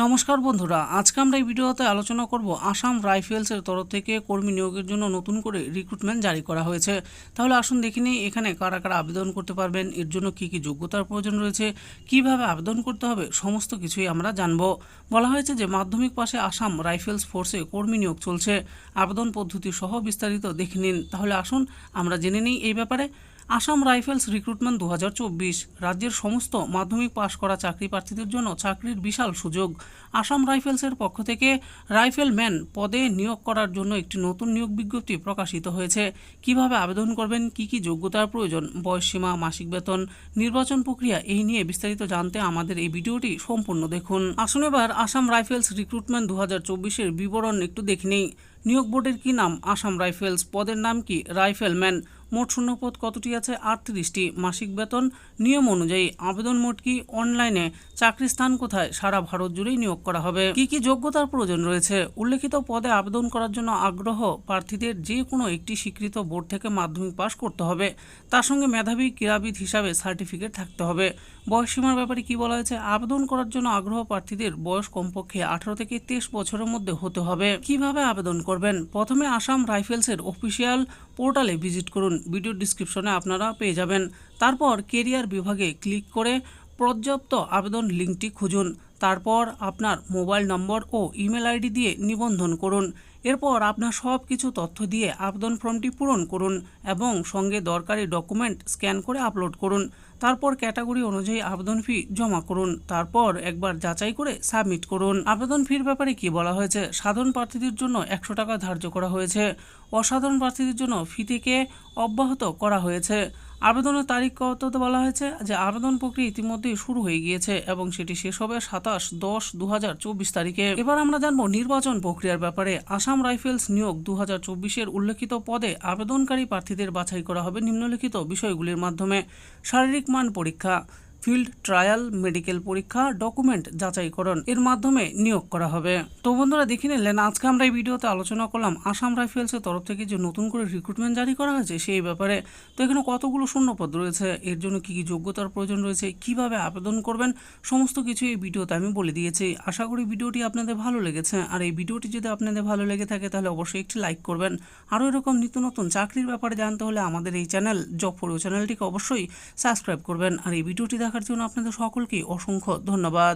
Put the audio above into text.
নমস্কার বন্ধুরা, আজকে আমরা এই ভিডিওতে আলোচনা করব আসাম রাইফেলসের তরফ থেকে কর্মী নিয়োগের জন্য নতুন করে রিক্রুটমেন্ট জারি করা হয়েছে। তাহলে আসুন দেখে এখানে কারা কারা আবেদন করতে পারবেন, এর জন্য কি কি যোগ্যতার প্রয়োজন রয়েছে, কীভাবে আবেদন করতে হবে, সমস্ত কিছুই আমরা জানব। বলা হয়েছে যে মাধ্যমিক পাশে আসাম রাইফেলস ফোর্সে কর্মী নিয়োগ চলছে। আবেদন পদ্ধতি সহ বিস্তারিত দেখে নিন। তাহলে আসুন আমরা জেনে নিই এই ব্যাপারে। আসাম রাইফেলস রিক্রুটমেন্ট দু হাজার চব্বিশ। রাজ্যের সমস্ত মাধ্যমিক পাশ করা চাকরি প্রার্থীদের জন্য চাকরির বিশাল সুযোগ। আসাম রাইফেলসের পক্ষ থেকে রাইফেলম্যান পদে নিয়োগ করার জন্য একটি নতুন নিয়োগ বিজ্ঞপ্তি প্রকাশিত হয়েছে। কীভাবে আবেদন করবেন, কি কি যোগ্যতার প্রয়োজন বয়সসীমা মাসিক বেতন, নির্বাচন প্রক্রিয়া এই নিয়ে বিস্তারিত জানতে আমাদের এই ভিডিওটি সম্পূর্ণ দেখুন। আসুন এবার আসাম রাইফেলস রিক্রুটমেন্ট দু হাজার বিবরণ একটু দেখে নেই। নিয়োগ বোর্ডের কি নাম? আসাম রাইফেলস পদের নাম কি? রাইফেলম্যান। মোট শূন্যপদ কতটি আছে? আটত্রিশটি। মাসিক বেতন? নিয়ম অনুযায়ী আবেদন মোট কি? অনলাইনে। চাকরি স্থান কোথায়? সারা ভারত জুড়েই নিয়োগ করা হবে। কি কি যোগ্যতার প্রয়োজন রয়েছে? উল্লেখিত পদে আবেদন করার জন্য আগ্রহ প্রার্থীদের যে কোনো একটি স্বীকৃত বোর্ড থেকে মাধ্যমিক পাশ করতে হবে। তার সঙ্গে মেধাবী ক্রীড়াবিদ হিসাবে সার্টিফিকেট থাকতে হবে। বয়সসীমার ব্যাপারে কি বলা হয়েছে? আবেদন করার জন্য আগ্রহ প্রার্থীদের বয়স কমপক্ষে আঠারো থেকে তেইশ বছরের মধ্যে হতে হবে। কীভাবে আবেদন করবেন। প্রথমে আসাম রাইফেলসের অফিসিয়াল পোর্টালে ভিজিট করুন। ভিডিও ডিসক্রিপশনে আপনারা পেয়ে যাবেন। তারপর কেরিয়ার বিভাগে ক্লিক করে পর্যাপ্ত আবেদন লিঙ্কটি খুঁজুন। তারপর আপনার মোবাইল নম্বর ও ইমেল আইডি দিয়ে নিবন্ধন করুন। এরপর আপনার সব কিছু তথ্য দিয়ে আবেদন ফর্মটি পূরণ করুন এবং সঙ্গে দরকারি ডকুমেন্ট স্ক্যান করে আপলোড করুন। তারপর ক্যাটাগরি অনুযায়ী আবেদন ফি জমা করুন। তারপর একবার যাচাই করে সাবমিট করুন। আবেদন ফির ব্যাপারে কি বলা হয়েছে? সাধারণ প্রার্থীদের জন্য একশো টাকা ধার্য করা হয়েছে। অসাধারণ প্রার্থীদের জন্য ফি থেকে অব্যাহত করা হয়েছে। আবেদনের তারিখ কত বলা হয়েছে? যে আবেদন প্রক্রিয়া ইতিমধ্যেই শুরু হয়ে গিয়েছে এবং সেটি শেষ হবে সাতাশ দশ দু তারিখে। এবার আমরা জানব নির্বাচন প্রক্রিয়ার ব্যাপারে। আসাম রাইফেলস নিয়োগ দু হাজার চব্বিশের উল্লেখিত পদে আবেদনকারী প্রার্থীদের বাছাই করা হবে নিম্নলিখিত বিষয়গুলির মাধ্যমে। শারীরিক মান পরীক্ষা। ফিল্ড ট্রায়াল মেডিকেল পরীক্ষা ডকুমেন্ট যাচাইকরণ। এর মাধ্যমে নিয়োগ করা হবে। তো বন্ধুরা, দেখে নিলেন, আজকে আমরা এই ভিডিওতে আলোচনা করলাম আসাম রাইফেলসের তরফ থেকে যে নতুন করে রিক্রুটমেন্ট জারি করা হয়েছে সেই ব্যাপারে। তো এখানে কতগুলো শূন্যপদ রয়েছে? এর জন্য কি কি যোগ্যতার প্রয়োজন রয়েছে? কীভাবে আবেদন করবেন? সমস্ত কিছু এই ভিডিওতে আমি বলে দিয়েছি। আশা করি ভিডিওটি আপনাদের ভালো লেগেছে। আর এই ভিডিওটি যদি আপনাদের ভালো লেগে থাকে, তাহলে অবশ্যই একটি লাইক করবেন। আরও এরকম নিত্য নতুন চাকরির ব্যাপারে জানতে হলে আমাদের এই চ্যানেল জব ফর চ্যানেলটিকে অবশ্যই সাবস্ক্রাইব করবেন। আর এই ভিডিওটি দেখার জন্য আপনাদের সকলকে অসংখ্য ধন্যবাদ।